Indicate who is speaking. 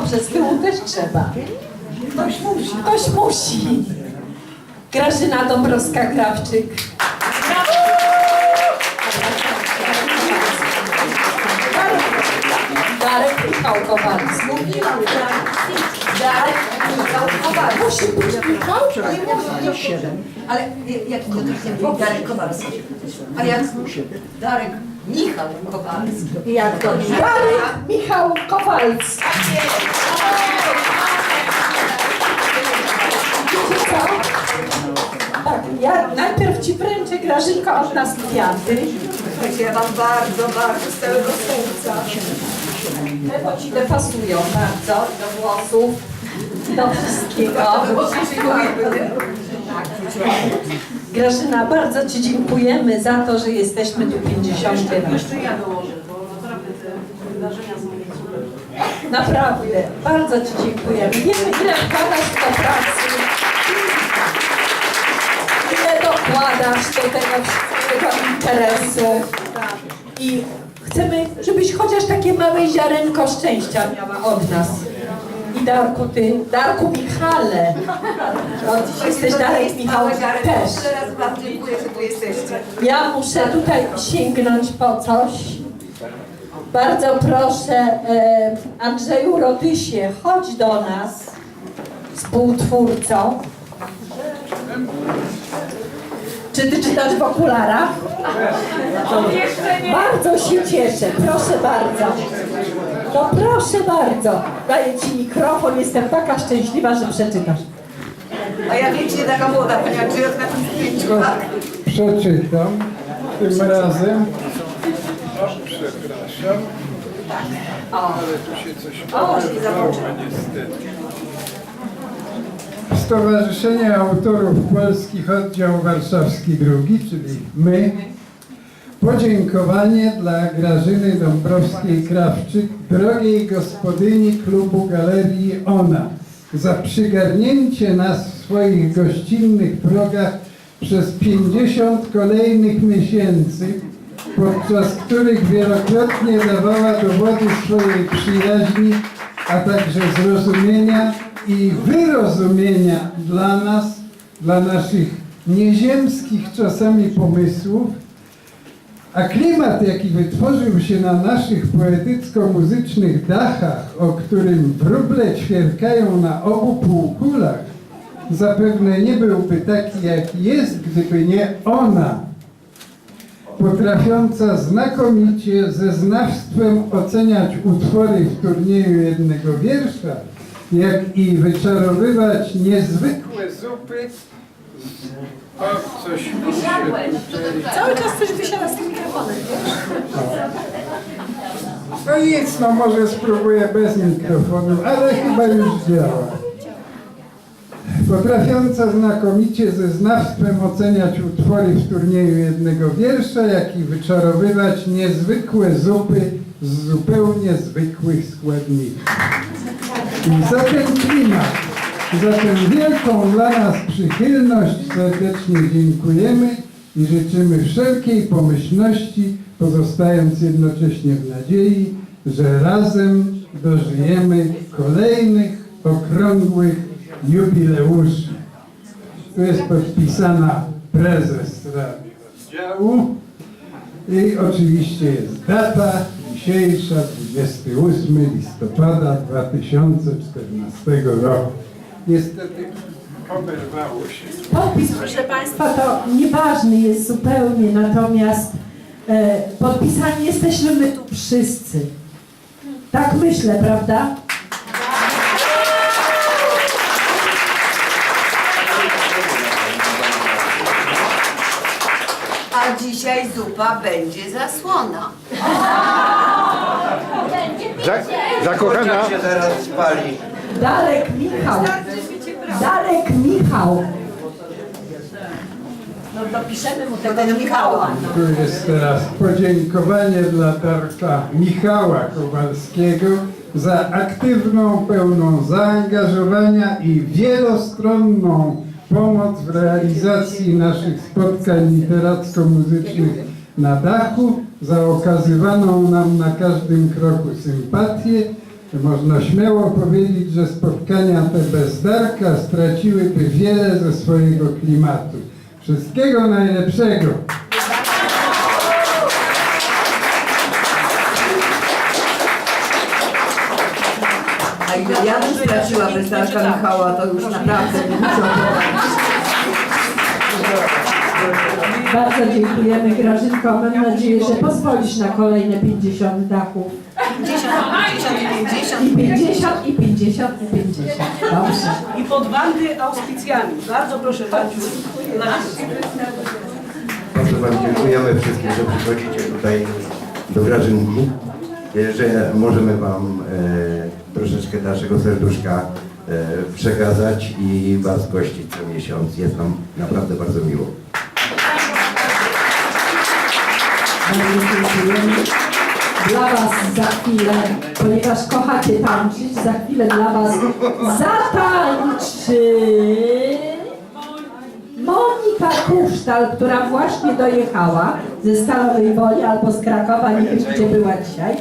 Speaker 1: Dobrze, z tyłu też trzeba. Ktoś musi. Ktoś musi. Grażyna Dąbrowska-Krawczyk. Darek Michał Kowalski. Mówiłam, Darek Michał Kowalski. Musi być Michał? Nie musi.
Speaker 2: Ale jak to nie Darek Kowalski. A jak Darek Michał Kowalski.
Speaker 1: I jak to? Darek Michał Kowalski. Wiecie co? Tak, ja najpierw ci wręczę Grażynka od nas kwiaty.
Speaker 2: Słuchajcie, ja wam bardzo, bardzo z całego serca.
Speaker 1: Te bo ci te pasują bardzo do włosów, do wszystkiego. Grażyna, bardzo Ci dziękujemy za to, że jesteśmy tu 50 lat.
Speaker 3: Jeszcze ja dołożę, bo naprawdę te wydarzenia są super.
Speaker 1: Naprawdę, bardzo Ci dziękujemy. Wiemy, ile wkładasz to pracy. Ile dokładasz do tego wszystkiego interesu. I chcemy, żebyś chociaż takie małe ziarenko szczęścia miała od nas. I Darku, ty, Darku Michale. No, jesteś Darek Michał też.
Speaker 2: Jeszcze raz wam dziękuję, że tu jesteście.
Speaker 1: Ja muszę tutaj sięgnąć po coś. Bardzo proszę, e, Andrzeju Rodysie, chodź do nas, współtwórco. Czy ty czytasz w okularach? Bardzo się cieszę, proszę bardzo. No proszę bardzo, daję ci mikrofon, jestem taka szczęśliwa, że przeczytasz.
Speaker 2: A ja wiecie, taka młoda pani Andrzejot na tym zdjęciu.
Speaker 4: Przeczytam tym razem. Przepraszam, ale tu się coś
Speaker 2: O, się
Speaker 4: oderwało niestety. Stowarzyszenie Autorów Polskich Oddział Warszawski II, czyli my, podziękowanie dla Grażyny Dąbrowskiej-Krawczyk, drogiej gospodyni klubu Galerii Ona, za przygarnięcie nas w swoich gościnnych progach przez 50 kolejnych miesięcy, podczas których wielokrotnie dawała dowody swojej przyjaźni, a także zrozumienia i wyrozumienia dla nas, dla naszych nieziemskich czasami pomysłów, a klimat, jaki wytworzył się na naszych poetycko-muzycznych dachach, o którym wróble ćwierkają na obu półkulach, zapewne nie byłby taki, jaki jest, gdyby nie ona, potrafiąca znakomicie ze znawstwem oceniać utwory w turnieju jednego wiersza, jak i wyczarowywać niezwykłe zupy. O, coś mi się tutaj-
Speaker 1: Cały czas coś wysiada z tym mikrofonem.
Speaker 4: No nic, no może spróbuję bez mikrofonu, ale chyba już działa. Potrafiąca znakomicie ze znawstwem oceniać utwory w turnieju jednego wiersza, jak i wyczarowywać niezwykłe zupy z zupełnie zwykłych składników. I za ten klimat, za tę wielką dla nas przychylność serdecznie dziękujemy i życzymy wszelkiej pomyślności, pozostając jednocześnie w nadziei, że razem dożyjemy kolejnych okrągłych jubileuszy. Tu jest podpisana prezes Rady Oddziału i oczywiście jest data dzisiejsza, 28 listopada 2014 roku. Niestety oberwało się.
Speaker 1: Podpis, proszę Państwa, to nieważny jest zupełnie, natomiast e, podpisani jesteśmy my tu wszyscy. Tak myślę, prawda?
Speaker 2: A dzisiaj zupa będzie zasłona.
Speaker 5: Za, zakochana.
Speaker 6: się teraz spali.
Speaker 1: Darek Michał. Darek Michał. No dopiszemy mu tego Michała.
Speaker 4: Tu jest teraz podziękowanie dla Darka Michała Kowalskiego za aktywną, pełną zaangażowania i wielostronną pomoc w realizacji naszych spotkań literacko-muzycznych na dachu, za okazywaną nam na każdym kroku sympatię można śmiało powiedzieć, że spotkania te bez Darka straciłyby wiele ze swojego klimatu. Wszystkiego najlepszego!
Speaker 2: A ile ja bym straciła bez Darka Michała, to już naprawdę musiała
Speaker 1: Bardzo dziękujemy Grażynko. Mam nadzieję, że pozwolisz na kolejne 50 dachów.
Speaker 2: 50, 50,
Speaker 1: I 50, i 50, i 50. Dobrze.
Speaker 3: I pod wandy auspicjami. Bardzo proszę. Na
Speaker 6: Bardzo Wam dziękujemy wszystkim, że przychodzicie tutaj do Grażynki, e, że możemy Wam e, troszeczkę naszego serduszka e, przekazać i Was gościć co miesiąc. Jest nam naprawdę bardzo miło.
Speaker 1: Bardzo dziękujemy. Dla Was za chwilę, ponieważ kochacie tańczyć, za chwilę dla Was zatańczy Monika Kusztal, która właśnie dojechała ze Stalowej Woli albo z Krakowa, nie wiem gdzie była dzisiaj.